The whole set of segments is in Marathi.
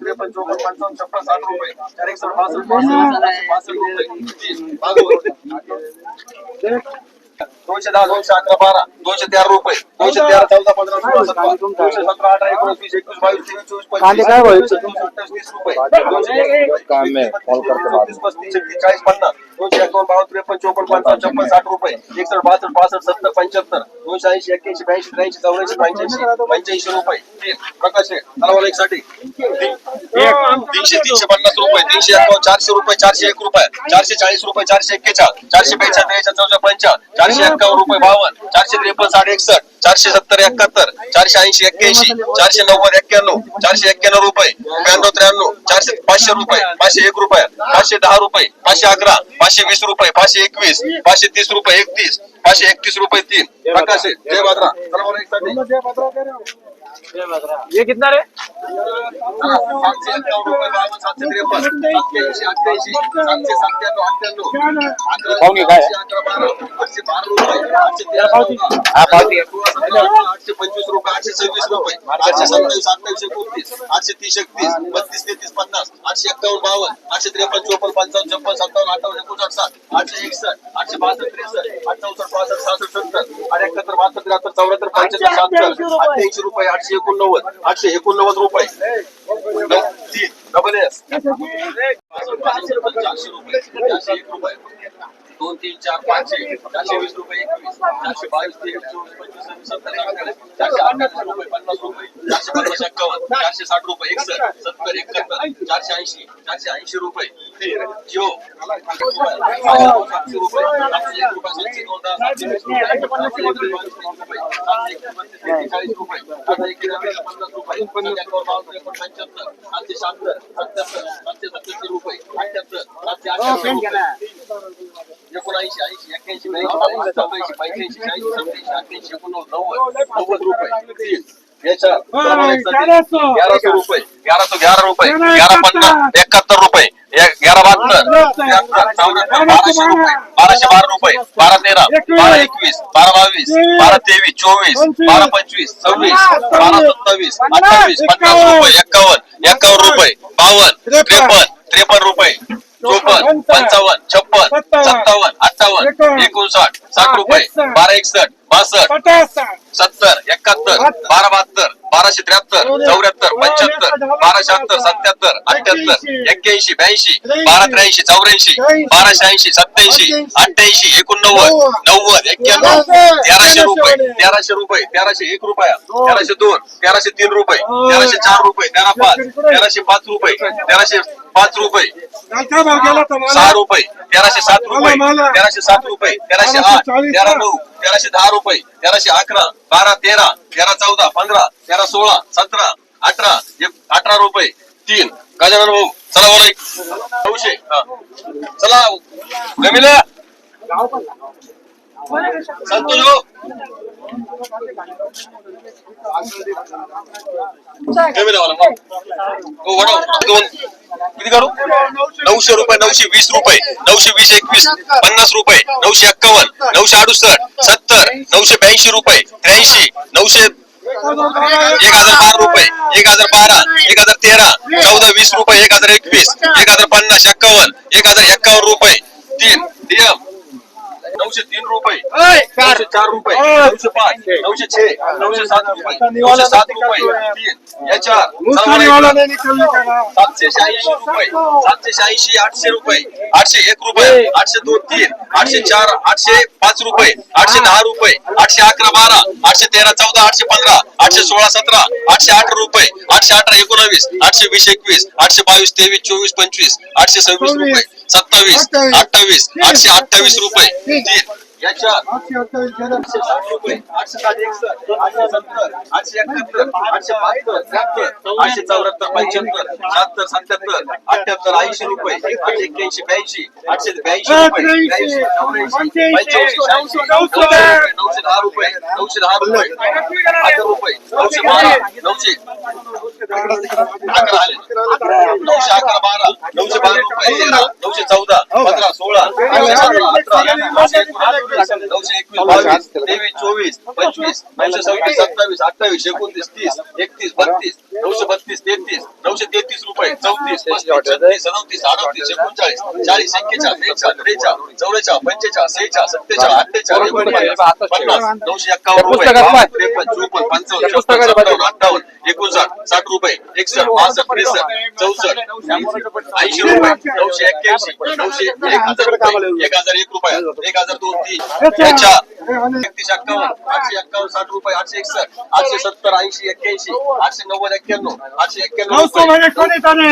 त्रेपन्न चौपन्न पंचावन्न छप्पन साठ रुपये चार रुपये दोनशे दहा दोनशे अकरा बारा दोनशे तेरा रुपये दोनशे तेरा चौदा पंधरा सोळा सतरा दोनशे सतरा अठरा एकोणीस वीस एकवीस बावीस तेवीस चोवीस पंचवीस अठ्ठावीस तीस रुपये दोनशे पस्तीस छत्तीस चाळीस पन्नास. दोनशे एकावन्न बावन्न त्रेपन्न चौपन्न पंचावन्न छप्पन साठ रुपये. एकसष्ट बासष्ट पासष्ट सत्तर पंच्याहत्तर. दोनशे ऐंशी एक्क्याऐंशी ब्याऐंशी त्र्याऐंशी चौऱ्याऐंशी पंच्याऐंशी पंच्याऐंशी रुपये. प्रकाश आहे. तलावाला एक. साठी तीनशे तीनशे पन्नास रुपये. तीनशे एकावन्न चारशे रुपये चारशे एक रुपये. चारशे चाळीस रुपये चारशे एक्केचाळ चारशे बेचाळ त्रेचाळ चौदा पंचावन्न. चारशे एक्कावन्न रुपये बावन्न चारशे त्रेपन्न साडे एकसष्ट चारशे सत्तर एकाहत्तर चारशे ऐंशी एक्क्याऐंशी चारशे नव्वद एक्क्याण्णव चारशे एक्क्याण्णव रुपये ब्याण्णव त्र्याण्णव चारशे पाचशे रुपये पाचशे एक रुपये पाचशे दहा रुपये पाचशे अकरा पाचशे वीस रुपये पाचशे एकवीस पाचशे तीस रुपये एकतीस पाचशे एकतीस रुपये तीन प्रकाश. जय भाद्रा चला बरं एक साठी. ये कितना रे सातशे रुपये बावन्न सातशे त्रेपन्न सत्याऐंशी अठ्ठ्याऐंशी सातशे सत्त्याण्णव अठ्ठ्याण्णव आठशे अकरा बारा आठशे बारा रुपये आठशे तेरा आठशे पंचवीस रुपये आठशे सव्वीस रुपये आठशे सत्तावीस अठ्ठावीस एकोणतीस आठशे तीस एकतीस बत्तीस तेहतीस पन्नास आठशे एक्कावन्न बावन्न आठशे त्रेपन्न चोपन्न पंचावन्न छप्पन सत्तावन्न अठ्ठावन्न एकोणसाठ साठ आठशे एकसष्ट आठशे बासष्ट त्रेसष्ट अठ्ठावन्न पासष्ट सहासष्ट सत्तर आणि एकाहत्तर बहात्तर त्र्याहत्तर चौऱ्याहत्तर अठ्ठ्याऐंशी रुपये. आठशे एकोणनव्वद. आठशे एकोणनव्वद रुपये. तीन डबल एस चारशे रुपये चारशे एक रुपये. दोन तीन चार पाचशे चारशे वीस रुपये एकवीस. चारशे बावीस तेवीस चोवीस पंचवीस सत्तर चारशे अठ्ठावीस रुपये पन्नास रुपये. चारशे पन्नास एक्कावन्न. चारशे साठ रुपये एकसष्ट सत्तर एकाहत्तर. चारशे ऐंशी चारशे ऐंशी रुपये. जिओ. सातशे रुपये सातशे एक रुपये सातशे दोन सातशे वीस रुपये. एकोणऐंशी ऐंशी एक्क्याऐंशी ब्याऐंशी चौऱ्याऐंशी पंच्याऐंशी शहाऐंशी सत्याऐंशी अठ्ठ्याऐंशी एकोणनव्वद नव्वद नव्वद रुपये. याच्या ग्यारह रुपये. ग्यारह सौ ग्यारह रुपये ग्यारह पन्नास. एकाहत्तर रुपये. चौऱ्याहत्तर बाराशे रुपये. बाराशे बारा रुपये. बारा तेरा. बारा एकवीस. बारा बावीस. बारा तेवीस. चोवीस. बारा पंचवीस. सव्वीस. बारा सत्तावीस. अठ्ठावीस. पन्नास रुपये. एक्कावन्न एक्कावन्न रुपये. बावन्न. त्रेपन्न. त्रेपन्न. रुपये. चोपन्न. पंचावन्न. छप्पन सत्तावन्न. अठ्ठावन्न. एकोणसाठ. साठ रुपये. बारा एकसष्ट. बासष्ट. सत्तर. एकाहत्तर. बारा बहात्तर. बाराशे त्र्याहत्तर. चौऱ्याहत्तर पंच्याहत्तर बारा शहात्तर सत्याहत्तर अठ्याहत्तर एक्क्याऐंशी ब्याऐंशी बारा त्र्याऐंशी चौऱ्याऐंशी बाराशे ऐंशी सत्याऐंशी अठ्ठ्याऐंशी. एकोणनव्वद नव्वद. एक्क्याण्णव तेराशे रुपये तेराशे रुपये तेराशे एक रुपया तेराशे दोन तेराशे तीन रुपये तेराशे चार रुपये तेरा पाच तेराशे पाच रुपये तेराशे पाच रुपये. सहा रुपये तेराशे सात रुपये तेराशे सात रुपये तेराशे आठ तेरा नऊ तेराशे दहा रुपये तेराशे अकरा बारा तेरा तेरा चौदा पंधरा तेरा सोळा सतरा अठरा अठरा रुपये तीन. गजानन भाऊ? चला बोला एक. नऊशे चला. गमिला. संतोष भाऊ. मला हो, दोन. किती करू नऊशे रुपये नऊशे वीस रुपये नऊशे वीस एकवीस पन्नास रुपये नऊशे एक्कावन्न नऊशे अडुसष्ट सत्तर नऊशे ब्याऐंशी रुपये त्र्याऐंशी नऊशे एक हजार बारा रुपये एक हजार बारा एक हजार तेरा चौदा वीस रुपये एक हजार एकवीस एक हजार पन्नास एक्कावन्न एक हजार एक्कावन्न रुपये. तीन नऊशे तीन रुपये. नऊशे चार रुपये. नऊशे पाच. नऊशे छे. नऊशे सात रुपये. नऊशे सात रुपये. तीन. या चार चला मला एक. सातशे शहाऐंशी रुपये. सातशे शहाऐंशी आठशे रुपये. आठशे एक रुपये. आठशे दोन तीन. आठशे चार आठशे पाच रुपये. आठशे दहा रुपये. आठशे अकरा बारा. आठशे तेरा चौदा आठशे पंधरा. आठशे सोळा सतरा. आठशे अठरा रुपये. आठशे अठरा एकोणावीस. आठशे वीस एकवीस. आठशे बावीस तेवीस चोवीस पंचवीस. आठशे सव्वीस रुपये. सत्तावीस अठ्ठावीस आठशे अठ्ठावीस रुपये. याच्या आठशे साठ एकसष्ट आठशे सत्तर आठशे एकाहत्तर आठशे बहात्तर त्र्याहत्तर आठशे चौऱ्याहत्तर पंच्याहत्तर शहात्तर सत्याहत्तर अठ्याहत्तर ऐंशी रुपये आठशे एक्क्याऐंशी ब्याऐंशी आठशे ब्याऐंशी रुपये ब्याऐंशी नऊशे नऊशे दहा रुपये नऊशे दहा रुपये अकरा रुपये नऊशे बारा नऊशे अकरा आले नऊशे अकरा बारा नऊशे बारा रुपये तेरा नऊशे चौदा पंधरा सोळा नऊशे अठरा नऊशे एकोणीस एकवीस बावीस तेवीस चोवीस पंचवीस नऊशे सव्वीस सत्तावीस अठ्ठावीस एकोणतीस तीस एकतीस बत्तीस नऊशे बत्तीस तेहतीस नऊशे तेहतीस रुपये चौतीस पस्तीस छत्तीस सदोतीस अडतीस एकोणचाळीस चाळीस एक्केचाळीस बेचाळीस त्रेचाळीस चौवेचाळीस पंचेचाळीस सेहेचाळीस सत्तेचाळीस अठ्ठेचाळीस पन्नास नऊशे एक्कावन्न रुपये पुस्तकात त्रेपन्न चोपन्न पंचावन्न छप्पन्न सत्तावन्न अठ्ठावन्न एकोणसाठ साठ रुपये एकसष्ट पासष्ट त्रेसष्ट चौसष्ट ऐंशी रुपये नऊशे एक्क्याऐंशी नऊशे एक हजार रुपये एक हजार एक रुपया एक हजार दोन तीन चार एकतीस एक्कावन्न आठशे एक्कावन्न साठ रुपये आठशे एकसष्ट आठशे सत्तर ऐंशी एक्क्याऐंशी आठशे नव्वद एक्क्याण्णव आठशे एक्क्याण्णव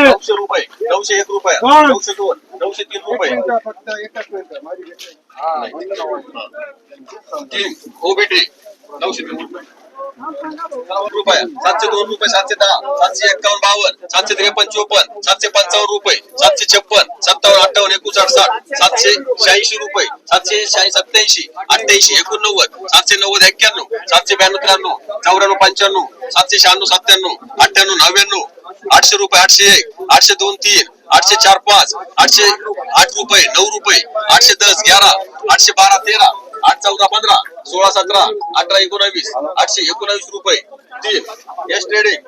नऊशे रुपये. नऊशे एक रुपया नऊशे दोन नऊशे तीन रुपये. तीन ओबीटी नऊशे तीन रुपये. रुपये. सातशे दोन रुपये सातशे दहा सातशे एक्कावन्न बावन्न सातशे त्रेपन्न चोपन्न सातशे पंचावन्न रुपये सातशे छप्पन सत्तावन्न अठ्ठावन्न एकोणसाठ साठ सातशे शहाऐंशी रुपये सातशे शहाऐंशी सत्याऐंशी अठ्ठ्याऐंशी एकोणनव्वद सातशे नव्वद एक्क्याण्णव सातशे ब्याण्णव त्र्याण्णव चौऱ्याण्णव पंच्याण्णव सातशे शहाण्णव सत्त्याण्णव अठ्ठ्याण्णव नव्याण्णव आठशे रुपये आठशे एक आठशे दोन तीन आठशे चार पाच आठशे आठ रुपये नऊ रुपये आठशे दस ग्यारा आठशे बारा तेरा आठ चौदा पंधरा सोळा सतरा अठरा एकोणावीस आठशे एकोणावीस रुपये. तीन एस ट्रेडिंग.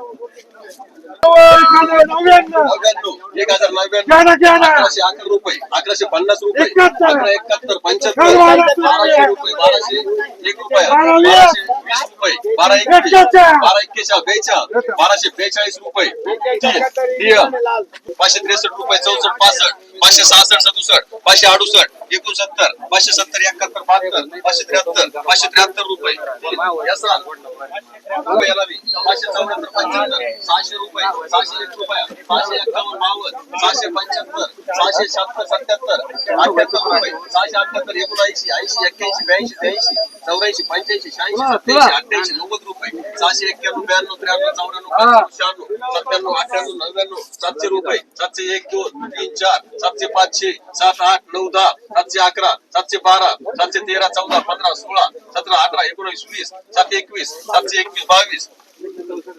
नव्याण्णव एक हजार अकराशे अकरा रुपये अकराशे पन्नास रुपये अकरा एकाहत्तर पंच्याहत्तर बाराशे रुपये बाराशे एक रुपया बाराशे वीस रुपये बारा एकवीस बारा एक्केचाळीस बेचाळीस बाराशे बेचाळीस रुपये. तीन. पाचशे त्रेसष्ट रुपये चौसष्ट पासष्ट. पाचशे सहासष्ट सदुसष्ट पाचशे अडुसष्ट एकोणसत्तर पाचशे सत्तर एकाहत्तर बहात्तर पाचशे त्र्याहत्तर पाचशे त्र्याहत्तर रुपये. पाचशे चौऱ्याहत्तर पंच्याहत्तर सहाशे रुपये सहाशे एक रुपया सहाशे एक्कावन्न बावन्न सहाशे पंच्याहत्तर सहाशे शहात्तर सत्याहत्तर अठ्याहत्तर रुपये सहाशे अठ्याहत्तर एकोणऐंशी ऐंशी एक्क्याऐंशी ब्याऐंशी त्र्याऐंशी चौऱ्याऐंशी पंच्याऐंशी शहाऐंशी सत्याऐंशी अठ्ठ्याऐंशी नव्वद रुपये. सहाशे एक्क्याण्णव ब्याण्णव त्र्याण्णव चौऱ्याण्णव शहाण्णव सत्त्याण्णव अठ्ठ्याण्णव नव्याण्णव सातशे रुपये सातशे एक दोन तीन चार सातशे पाचशे सात आठ नऊ दहा सातशे अकरा सातशे बारा सातशे तेरा चौदा पंधरा सोळा सतरा अठरा एकोणीस वीस सातशे एकवीस सातशे एकवीस बावीस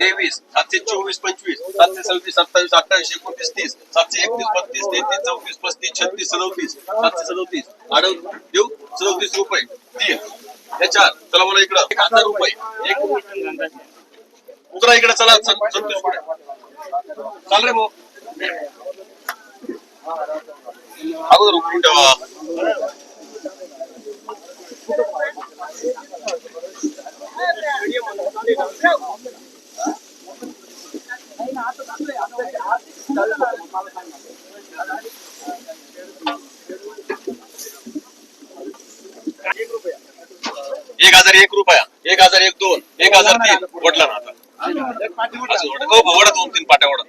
तेवीस सातशे चोवीस पंचवीस सातशे सव्वीस सत्तावीस अठ्ठावीस एकोणतीस तीस सातशे एकतीस बत्तीस तेहतीस चौतीस पस्तीस छत्तीस सदोतीस सातशे सदोतीस आडव देऊ सदोतीस रुपये त्याच्यात चला मला इकडं. एक हजार रुपये. एक. उतरा इकडे चला संतोष सदोतीस चाल रे भाऊ. अगोदर उकळून ठेवा. Thank you. एक हजार एक रुपया एक हजार एक दोन एक हजार तीन वडला ना आता असं वडा. हो, दोन तीन पाट्या वडा.